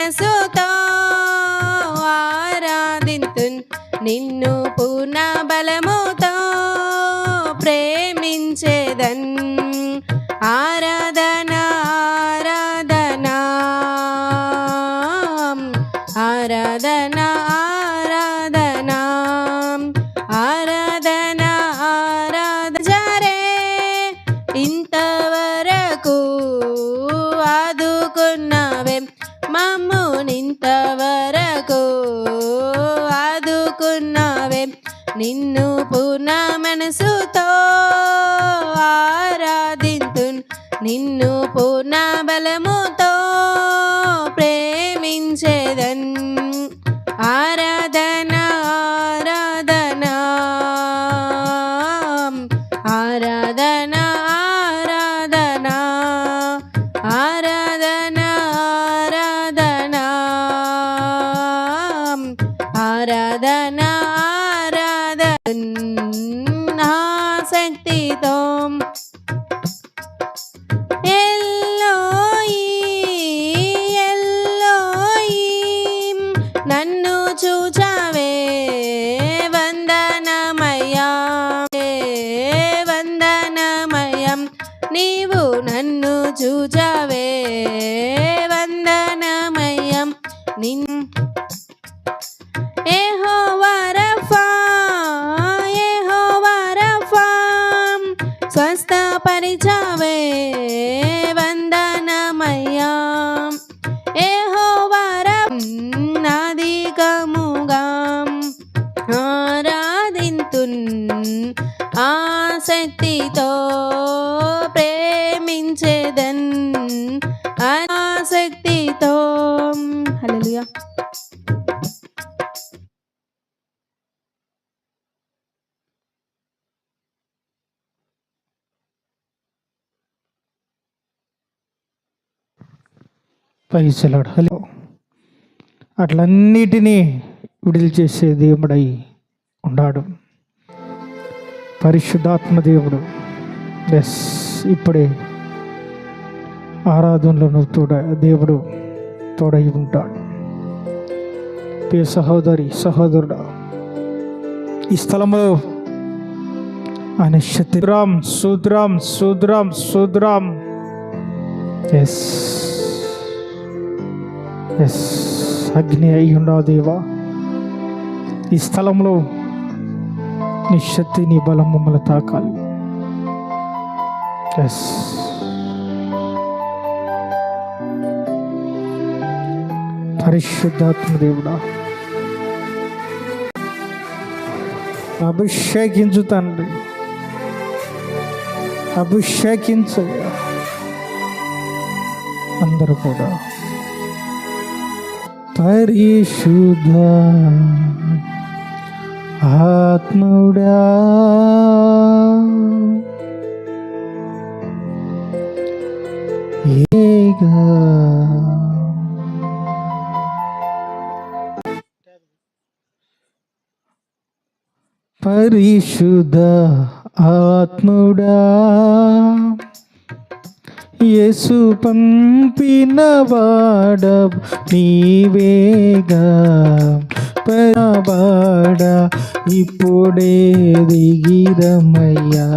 మనసుతో ఆరాధింతు నిన్ను పూర్ణ బలముతో ప్రేమించేదన్. ఆరాధ ఆదుకున్నవే నిన్ను పూర్ణ మనసుతో ఆరాధింతు నిన్ను పూర్ణ బలముతో sentido. హోవే వందనమయ్యా. ఏ హోవర నాదిగముగా ఆరాధింతున్ ఆసక్తితో పైసలాడు హలో అట్లన్నిటినీ విడుదల చేసే దేవుడై ఉన్నాడు పరిశుద్ధాత్మ దేవుడు. ఎస్ ఇప్పుడే ఆరాధనలో నువ్వు తోడ దేవుడు తోడై ఉంటాడు. ప్రియ సహోదరి సహోదరుడా ఈ స్థలంలో ఆయన శత్రురామ్ సూద్రామ్ సూద్రామ్ సూద్రామ్ ఎస్ ఎస్ అగ్ని అయి ఉండవు దేవా. ఈ స్థలంలో నీ శక్తి నీ బలం మమ్మల్ని తాకాలి. ఎస్ పరిశుద్ధాత్మ దేవుడా. అభిషేకించు తండ్రి. అభిషేకించు అందరూ కూడా. പരിശുദ്ധ ആത്മയുടെ ഏക പരിശുദ്ധ ആത്മയുടെ యేసు పంపిన వాడ నీవేగా పరవాడ ఇప్పుడే దిగిరమయ్యా.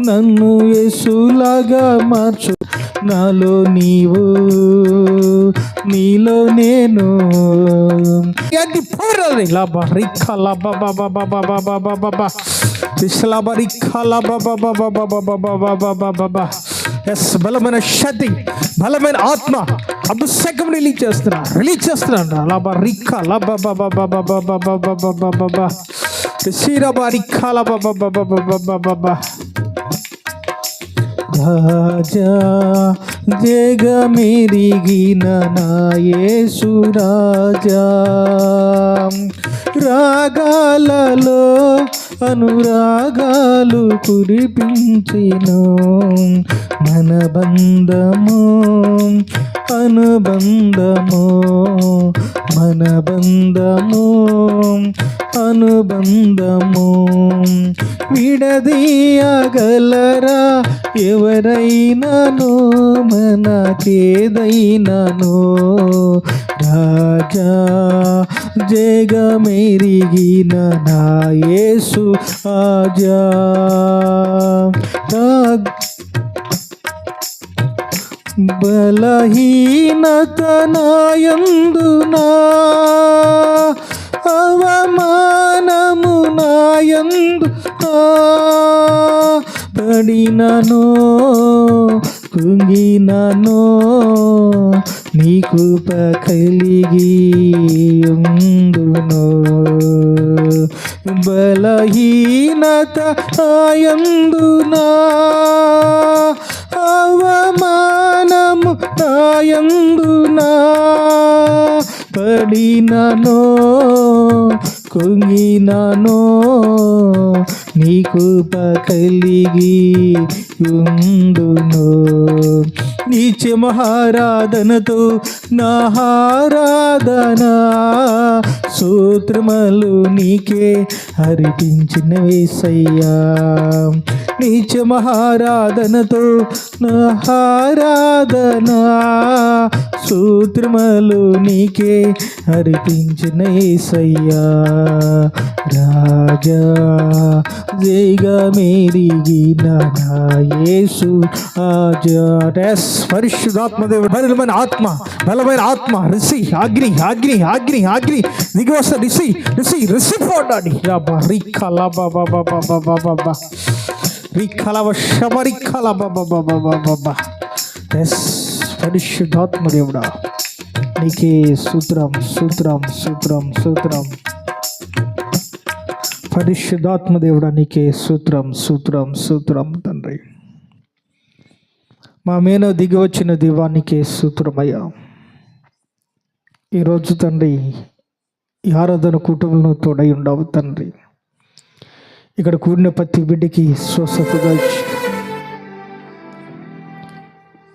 నన్ను యేసులాగా మార్చు. నాలో నీవు నీలో నేను అది పోరాలి లాభ రిఖ లాభ బాబా బాబా బాబా బాబా బా విశ్లాభ రిఖ లాభ బాబా బాబా బాబా బాబా బాబా ఎస్ బలమైన శక్తి బలమైన ఆత్మ అభిషేకం రిలీజ్ చేస్తున్నా రిలీజ్ చేస్తున్నా లాభ రిఖ లాభ బాబా బాబా బాబా బాబా బాబా బాబా శ్రీరాబ రిఖ లాభ బాబా బాబా బాబా బాబా రాజా జగమెరిగిన నాయేసు రాజా. రాగాలలో అనురాగాలు కురిపించిన మన బంధము అనుబంధము మన బంధము అనుబంధము. విడదీయగలరా ఎవరైనాను మన చేదైనాను రాజా జగమెరిగిన నా యేసు ఆజా బలహీనత నాయందునా అవమానము నాయందు పడినను కుంగినను నీకు కలిగి ఉందును బలహీనత ఆయందునా అవమానము నాయందునా? పడినను? కుంగినను? నీకు కలిగి ఉందును నీచ మహారాధనతో నాహారాధన ఆరాధన. సూత్రములు నీకే అర్పించిన వేసయ్యా నీచ మహారాధనతో నాహారాధన ఆరాధన. సూత్రములు నీకే అర్పించిన ఏసయ్యా రాజా జైగా మేరిగిన నా యేసు ఆజా ఎస్ పరిశుద్ధాత్మదేవుడు బలమైన ఆత్మ బలమైన ఆత్మ రిసి అగ్ని అగ్ని అగ్ని అగ్ని దిగి వస్తా రిసి రిసి రిసి పోడాడి రాబా రిక్కల బాబా బాబా బాబా బాబా రిక్కల వశమ రిక్కల బాబా బాబా బాబా బాబా ఎస్ పరిశుద్ధాత్మదేవుడా నీకే సూత్రం సూత్రం సూత్రం సూత్రం పరిశుద్ధాత్మదేవుడా నీకే సూత్రం సూత్రం సూత్రం తండ్రి మా మీద దిగి వచ్చిన దీవానికి సూత్రమయ్యా ఈరోజు తండ్రి ఈ ఆరాధన కుటుంబంలో తోడై ఉండవు తండ్రి. ఇక్కడ కూడిన ప్రతి బిడ్డకి స్వస్థతగా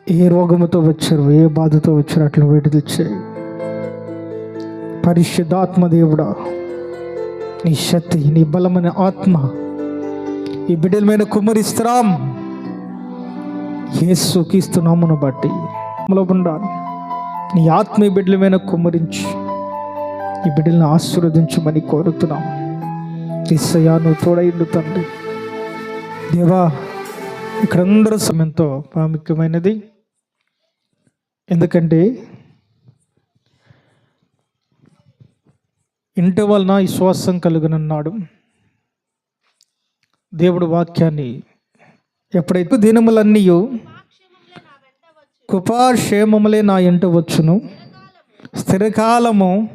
ఏ రోగముతో వచ్చారు ఏ బాధతో వచ్చారు అట్లా విడుదల చేయి. పరిశుద్ధాత్మ దేవుడా నీ శక్తి నీ బలమైన ఆత్మ ఈ బిడ్డల మీద కుమ్మరిస్తున్నాం. యేసు కీస్తున్నామును బట్టి మనలో ఉండాలి. నీ ఆత్మీయ బిడ్డలమైన మీద కుమ్మరించి ఈ బిడ్డలను ఆశీర్వదించమని కోరుతున్నాం. ఇස්සయా నువ్వు తోడైండు తండ్రి. దేవా ఇక్కడందరూ సమయంతో ప్రాముఖ్యమైనది. ఎందుకంటే ఇంటి వలన విశ్వాసం కలుగునన్నాడు. దేవుడు వాక్యాన్ని ఎప్పుడైతే దినములన్నీ కృపాక్షేమములే నా ఇంట వచ్చును స్థిరకాలము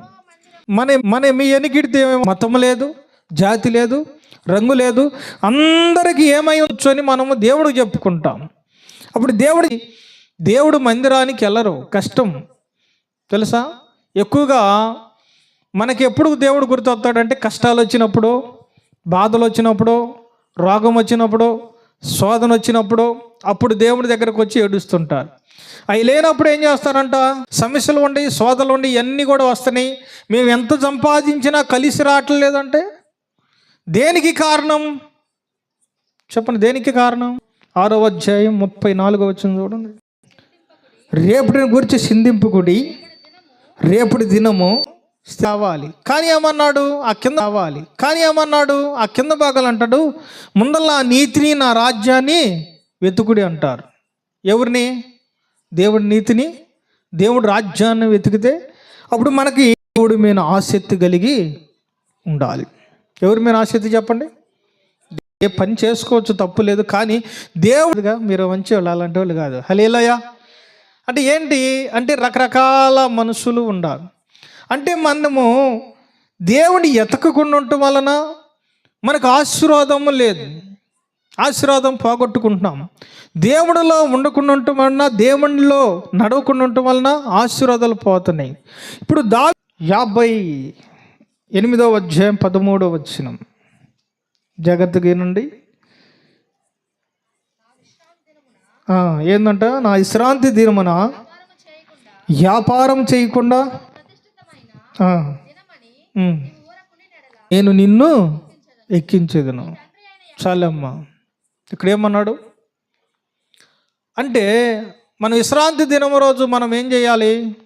మన మన మీ ఎనికిడితే మతం లేదు జాతి లేదు రంగు లేదు అందరికీ ఏమైవచ్చు అని మనము దేవుడు చెప్పుకుంటాం. అప్పుడు దేవుడి దేవుడు మందిరానికి వెళ్ళరు కష్టం. తెలుసా? ఎక్కువగా మనకి ఎప్పుడు దేవుడు గుర్తొస్తాడంటే కష్టాలు వచ్చినప్పుడు బాధలు వచ్చినప్పుడు రోగం వచ్చినప్పుడు శోధన వచ్చినప్పుడు అప్పుడు దేవుడి దగ్గరకు వచ్చి ఏడుస్తుంటారు. అవి లేనప్పుడు ఏం చేస్తారంట? సమస్యలు ఉండి శోధలు ఉండి ఇవన్నీ కూడా వస్తున్నాయి. మేము ఎంత సంపాదించినా కలిసి రావట్లేదంటే దేనికి కారణం? చెప్పండి దేనికి కారణం? ఆరో అధ్యాయం ముప్పై నాలుగో వచ్చింది చూడండి. రేపటిని గురించి సింధింపుకుడి రేపటి దినము కావాలి కానీ ఏమన్నాడు? ఆ కింద కావాలి కానీ ఏమన్నాడు? ఆ కింద భాగాలు అంటాడు ముందల్లా నీతిని నా రాజ్యాన్ని వెతుకుడి అంటారు. ఎవరిని? దేవుడి నీతిని దేవుడి రాజ్యాన్ని వెతికితే అప్పుడు మనకి దేవుడి మీద ఆసక్తి కలిగి ఉండాలి. ఎవరి మీద ఆసక్తి చెప్పండి? ఏ పని చేసుకోవచ్చు తప్పు లేదు కానీ దేవుడిగా మీరు మంచి వాళ్ళు అలాంటి వాళ్ళు కాదు. హలేలయ్యా అంటే ఏంటి? అంటే రకరకాల మనుషులు ఉండాలి. అంటే మనము దేవుని ఎతకకుండా ఉండటం వలన మనకు ఆశీర్వాదం లేదు. ఆశీర్వాదం పోగొట్టుకుంటున్నాం. దేవుడిలో ఉండకుండా ఉండటం వలన దేవునిలో నడవకుండా ఉండటం వలన ఆశీర్వాదాలు పోతున్నాయి. ఇప్పుడు దా యాభై ఎనిమిదవ అధ్యాయం పదమూడవ వచ్చినం జాగ్రత్తగా నుండి ఆ, నా విశ్రాంతి దినమున వ్యాపారం చేయకుండా నేను నిన్ను ఎక్కించేదను. చాలమ్మా. ఇక్కడ ఏమన్నాడు అంటే మనం విశ్రాంతి దినం రోజు మనం ఏం చేయాలి?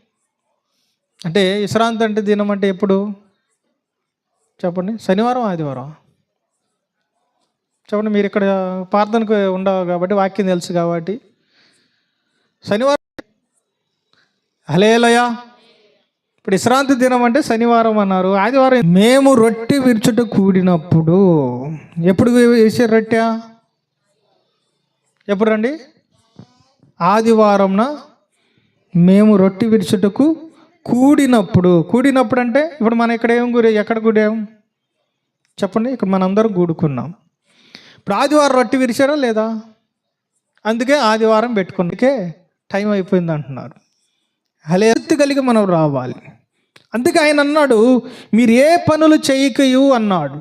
అంటే విశ్రాంతి అంటే దినం అంటే ఎప్పుడు? చెప్పండి. శనివారం ఆదివారం? చెప్పండి మీరు ఇక్కడ ప్రార్థనకు ఉండవు కాబట్టి వాక్యం తెలుసు కాబట్టి. శనివారం హలేలయా. ఇప్పుడు విశ్రాంతి దినం అంటే శనివారం అన్నారు. ఆదివారం మేము రొట్టె విరుచుట కూడినప్పుడు ఎప్పుడు వేసే రొట్టె? ఎప్పుడు రండి? ఆదివారంన మేము రొట్టె విరుచుటకు కూడినప్పుడు కూడినప్పుడు అంటే ఇప్పుడు మనం ఇక్కడ ఏం గురి ఎక్కడ కూడాం? చెప్పండి ఇక్కడ మనందరం కూడుకున్నాం. ఇప్పుడు ఆదివారం రొట్టె విరిచారా లేదా? అందుకే ఆదివారం పెట్టుకున్నాకే టైం అయిపోయింది అంటున్నారు. అలా ఎత్తు కలిగి మనం రావాలి. అందుకే ఆయన అన్నాడు మీరు ఏ పనులు చేయకయు అన్నాడు.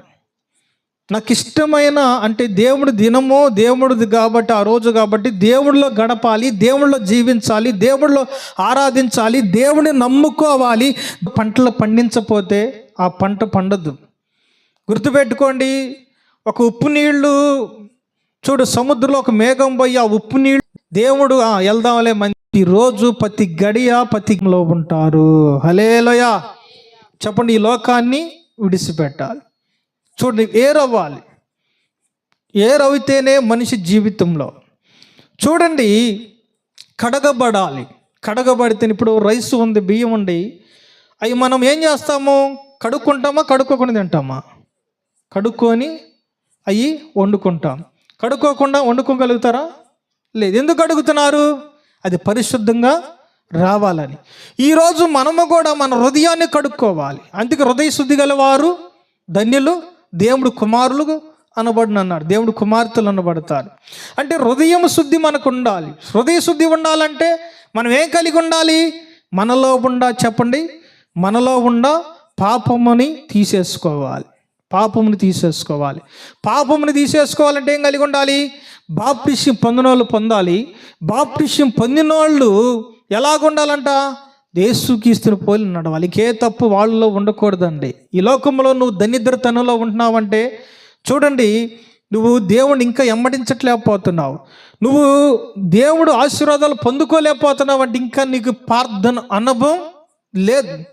నాకు ఇష్టమైన అంటే దేవుడు దినమో దేవుడిది కాబట్టి ఆ రోజు కాబట్టి దేవుడిలో గడపాలి దేవుడిలో జీవించాలి దేవుడిలో ఆరాధించాలి దేవుడిని నమ్ముకోవాలి. పంటలు పండించపోతే ఆ పంట పండదు. గుర్తుపెట్టుకోండి ఒక ఉప్పు నీళ్ళు చూడు సముద్రంలో ఒక మేఘం పోయి ఆ ఉప్పు నీళ్ళు దేవుడు వెళ్దాంలే మంచి ప్రతిరోజు ప్రతి గడియ ప్రతిలో ఉంటారు. హలేలోయ చెప్పండి ఈ లోకాన్ని విడిచిపెట్టాలి. చూడండి ఏరవ్వాలి ఏరవితేనే మనిషి జీవితంలో. చూడండి కడగబడాలి. కడగబడితే ఇప్పుడు రైస్ ఉంది బియ్యం ఉంది. అవి మనం ఏం చేస్తాము? కడుక్కుంటామా కడుక్కోకుండా తింటామా? కడుక్కొని అవి వండుకుంటాం. కడుక్కోకుండా వండుకోగలుగుతారా? లేదు. ఎందుకు అడుగుతున్నారు? అది పరిశుద్ధంగా రావాలని. ఈరోజు మనము కూడా మన హృదయాన్ని కడుక్కోవాలి. అందుకే హృదయ శుద్ధి గలవారు ధన్యులు దేవుడు కుమారులు అనబడిన అన్నాడు. దేవుడు కుమార్తెలు అనబడతారు. అంటే హృదయం శుద్ధి మనకు ఉండాలి హృదయ శుద్ధి ఉండాలంటే మనం ఏం కలిగి ఉండాలి? మనలో ఉండా చెప్పండి. మనలో ఉండ పాపముని తీసేసుకోవాలి. పాపముని తీసేసుకోవాలి. పాపముని తీసేసుకోవాలంటే ఏం కలిగి ఉండాలి? బాప్టిష్యం పొందిన వాళ్ళు పొందాలి. బాప్టిష్యం పొందిన వాళ్ళు ఎలాగుండాలంట? దేశుకీస్తుని పోలి నడవాలి. ఏ తప్పు వాళ్ళలో ఉండకూడదండి. ఈ లోకంలో నువ్వు దరిద్రతనంలో ఉంటున్నావంటే చూడండి నువ్వు దేవుడిని ఇంకా ఎమ్మడించట్లేకపోతున్నావు. నువ్వు దేవుడు ఆశీర్వాదాలు పొందుకోలేకపోతున్నావు అంటే ఇంకా నీకు ప్రార్థన అనుభవం లేదు.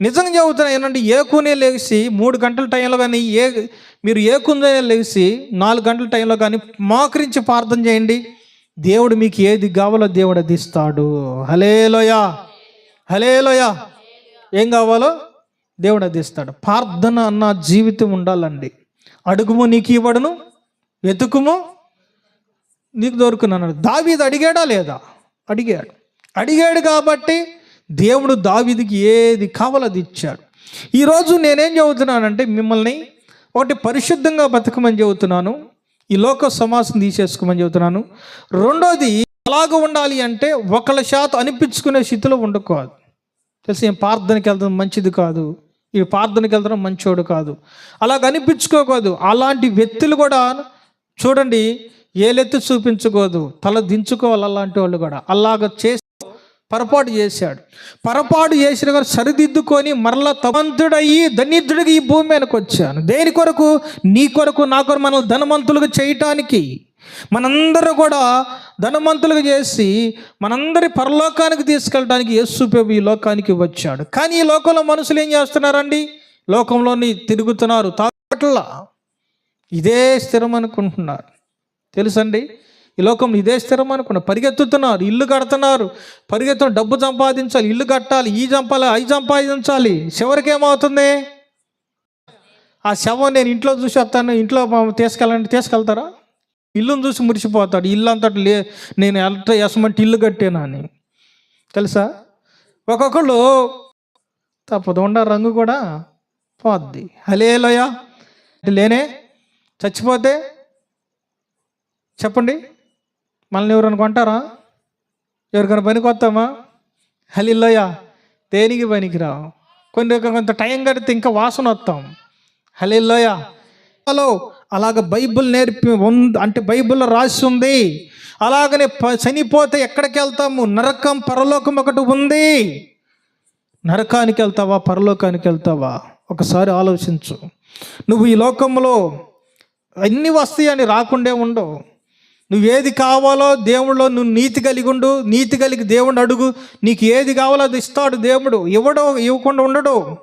నిజంగా చెబుతున్నా ఏంటంటే ఏకునే లేచి మూడు గంటల టైంలో కానీ ఏ మీరు ఏకునే లేచి నాలుగు గంటల టైంలో కానీ మోకరించి ప్రార్థన చేయండి. దేవుడు మీకు ఏది కావాలో దేవుడు అది ఇస్తాడు. హలేలోయా హలేలోయా ఏం కావాలో దేవుడు అది ఇస్తాడు. ప్రార్థన అన్న జీవితం ఉండాలండి. అడుగుము నీకు ఇవ్వడును వెతుకుము నీకు దొరుకునన్నాడు దావీది అడిగాడా లేదా? అడిగాడు. అడిగాడు కాబట్టి దేవుడు దావిదికి ఏది కావాలో అది ఇచ్చాడు. ఈరోజు నేనేం చెబుతున్నానంటే మిమ్మల్ని ఒకటి పరిశుద్ధంగా బతకమని చెబుతున్నాను ఈ లోక సమాసం తీసేసుకోమని చెబుతున్నాను రెండోది అలాగ ఉండాలి అంటే ఒకళ్ళ శాతం అనిపించుకునే స్థితిలో ఉండకూడదు. తెలిసి ఏం ప్రార్థనకి వెళ్తాం మంచిది కాదు. ఈ ప్రార్థనకి వెళ్తాం మంచోడు కాదు. అలాగ అనిపించుకోకూడదు. అలాంటి వ్యక్తులు కూడా చూడండి ఏలెత్తి చూపించుకోదు. తల దించుకోవాలి అలాంటి వాళ్ళు కూడా. అలాగ చేసి పొరపాటు చేశాడు. పొరపాటు చేసిన గారు సరిదిద్దుకొని మరలా తమంతుడయ్యి ధనిద్రుడికి ఈ భూమి మీదకి వచ్చాను. దేని కొరకు? నీ కొరకు నా కొరకు మనల్ని ధనవంతులుగా చేయటానికి. మనందరూ కూడా ధనవంతులుగా చేసి మనందరి పరలోకానికి తీసుకెళ్ళడానికి యేసు ఈ లోకానికి వచ్చాడు. కానీ ఈ లోకంలో మనుషులు ఏం చేస్తున్నారండి? లోకంలోని తిరుగుతున్నారు. తాగట్ల ఇదే స్థిరం అనుకుంటున్నారు. తెలుసండి? ఈ లోకంలో ఇదే స్థిరం అనుకున్నా పరిగెత్తుతున్నారు. ఇల్లు కడుతున్నారు. పరిగెత్తు డబ్బు సంపాదించాలి. ఇల్లు కట్టాలి. ఈ చంపాలి. అవి సంపాదించాలి. చివరికి ఏమవుతుంది? ఆ శవం నేను ఇంట్లో చూసి వస్తాను. ఇంట్లో తీసుకెళ్ళండి. తీసుకెళ్తారా? ఇల్లును చూసి మురిసిపోతాడు. ఇల్లు అంతటి లే నేను ఎలక్ట్ర ఎసమంటే ఇల్లు కట్టాను అని. తెలుసా? ఒక్కొక్కళ్ళు తప్పదు. ఉండ రంగు కూడా పోద్ది. హలేలోయా లేనే? చచ్చిపోతే? చెప్పండి. మనల్ని ఎవరైనా కొంటారా ఎవరికైనా పనికి వస్తామా హలిలోయ దేనికి పనికిరా? కొన్ని కొంత టైం కడితే ఇంకా వాసన వస్తాం. హలిలోయ హలో అలాగ బైబిల్ నేర్పి ఉంది అంటే బైబిల్లో రాసి ఉంది. అలాగనే ప- చనిపోతే ఎక్కడికి వెళ్తాము? నరకం పరలోకం ఒకటి ఉంది. నరకానికి వెళ్తావా? పరలోకానికి వెళ్తావా? ఒకసారి ఆలోచించు. నువ్వు ఈ లోకంలో అన్నీ వస్తాయని రాకుండే ఉండవు. నువ్వు ఏది కావాలో దేవుడిలో నువ్వు నీతి కలిగి ఉండు నీతి కలిగి దేవుడు అడుగు. నీకు ఏది కావాలో అది ఇస్తాడు దేవుడు. ఇవ్వడో ఇవ్వకుండా ఉండడు.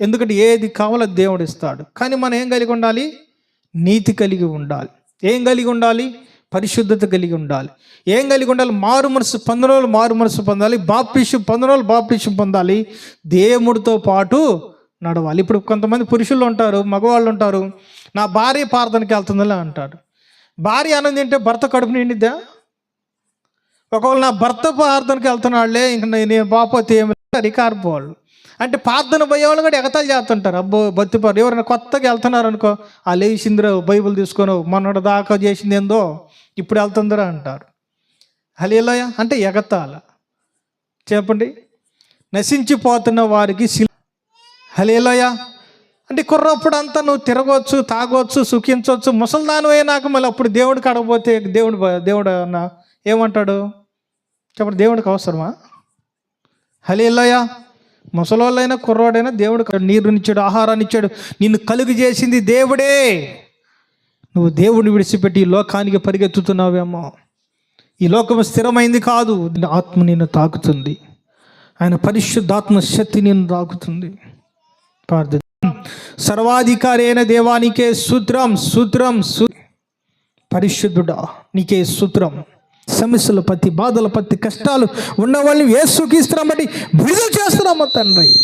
ఎందుకంటే ఏది కావాలో దేవుడు ఇస్తాడు. కానీ మనం ఏం కలిగి ఉండాలి? నీతి కలిగి ఉండాలి. ఏం కలిగి ఉండాలి? పరిశుద్ధత కలిగి ఉండాలి. ఏం కలిగి ఉండాలి? మారు మనసు పొందనోళ్ళు మారు మనసు పొందాలి. బాప్టిషం రోజులు బాప్టిషం పొందాలి. దేవుడితో పాటు నడవాలి. ఇప్పుడు కొంతమంది పురుషులు ఉంటారు మగవాళ్ళు ఉంటారు. నా భార్య ప్రార్థనకి వెళ్తుందని అంటాడు భార్య అన్నం తింటే భర్త కడుపు నిండిద్దా? ఒకవేళ నా భర్త ప్రార్థనకి వెళ్తున్నాళ్ళే ఇంక నేను నేను ఏమి రికార్ అంటే ప్రార్థన భయవాళ్ళు కూడా ఎగతాలు చేస్తుంటారు. అబ్బో బతిపారు ఎవరైనా కొత్తగా వెళ్తున్నారు అనుకో ఆ లేచిందిరా బైబిల్ తీసుకొని మొన్నటి దాకా చేసింది ఏందో ఇప్పుడు వెళ్తుందిరా అంటారు. హలేలోయ అంటే ఎగతాల చెప్పండి. నశించిపోతున్న వారికి శిల హలేలోయ అంటే కుర్రప్పుడు అంతా నువ్వు తిరగవచ్చు తాగొచ్చు సుఖించవచ్చు ముసల్దాను అయినాక మళ్ళీ అప్పుడు దేవుడు కడకపోతే దేవుడు దేవుడు అన్న ఏమంటాడు? చెప్పండి దేవుడికి అవసరమా? హలేలోయ ముసలోళ్ళైనా కుర్రోడైనా దేవుడు నీరునిచ్చాడు ఆహారాన్ని ఇచ్చాడు. నిన్ను కలుగు చేసింది దేవుడే. నువ్వు దేవుడిని విడిచిపెట్టి ఈ లోకానికి పరిగెత్తుతున్నావేమో. ఈ లోకం స్థిరమైంది కాదు. ఆత్మ నిన్ను తాకుతుంది. ఆయన పరిశుద్ధాత్మ శక్తి నిన్ను తాకుతుంది. ప్రార్థన సర్వాధికారైన దేవానికే సూత్రం సూత్రం సూ పరిశుద్ధుడా నీకే సూత్రం. సమస్యలు ప్రతి బాధలు ప్రతి కష్టాలు ఉన్న వాళ్ళని ఏసుకిస్తున్నాం బట్టి విడుదల చేస్తున్నామా తండ్రి.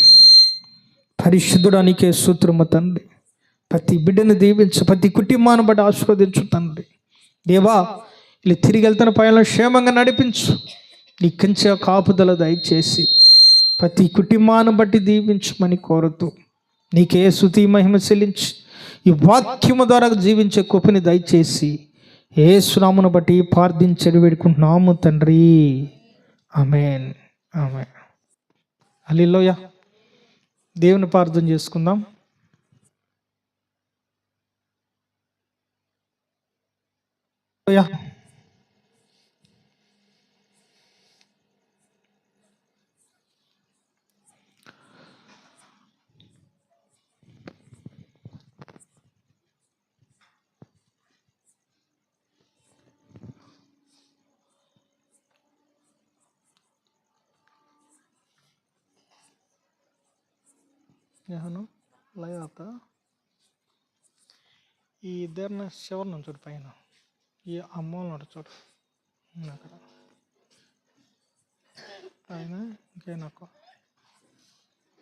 పరిశుద్ధుడా నీకే సూత్రము తండ్రి. ప్రతి బిడ్డను దీవించు ప్రతి కుటుంబాన్ని బట్టి ఆశీర్వదించు తండ్రి. దేవా ఇలా తిరిగి వెళ్తున్న పైన క్షేమంగా నడిపించు. నీ కంచె కాపుదల దయచేసి ప్రతి కుటుంబాన్ని బట్టి దీవించమని కోరుతూ నీకే శృతి మహిమ చెల్లించి. ఈ వాక్యము ద్వారా జీవించే కృపని దయచేసి ఏ సునామును బట్టి ప్రార్థించడి వేడుకుంటున్నాము తండ్రి. ఆమెన్. ఆమె అల్లిలోయ దేవుని ప్రార్థన చేసుకుందాం. యా చేశాను లైవ్ అవుతా ఈ ఇద్దరిని శివర్ణం చూడు పైన. ఈ అమ్మోళ్ళు ఉంటాడు చూడు. అక్కడ ఆయన ఇంకేనక్కో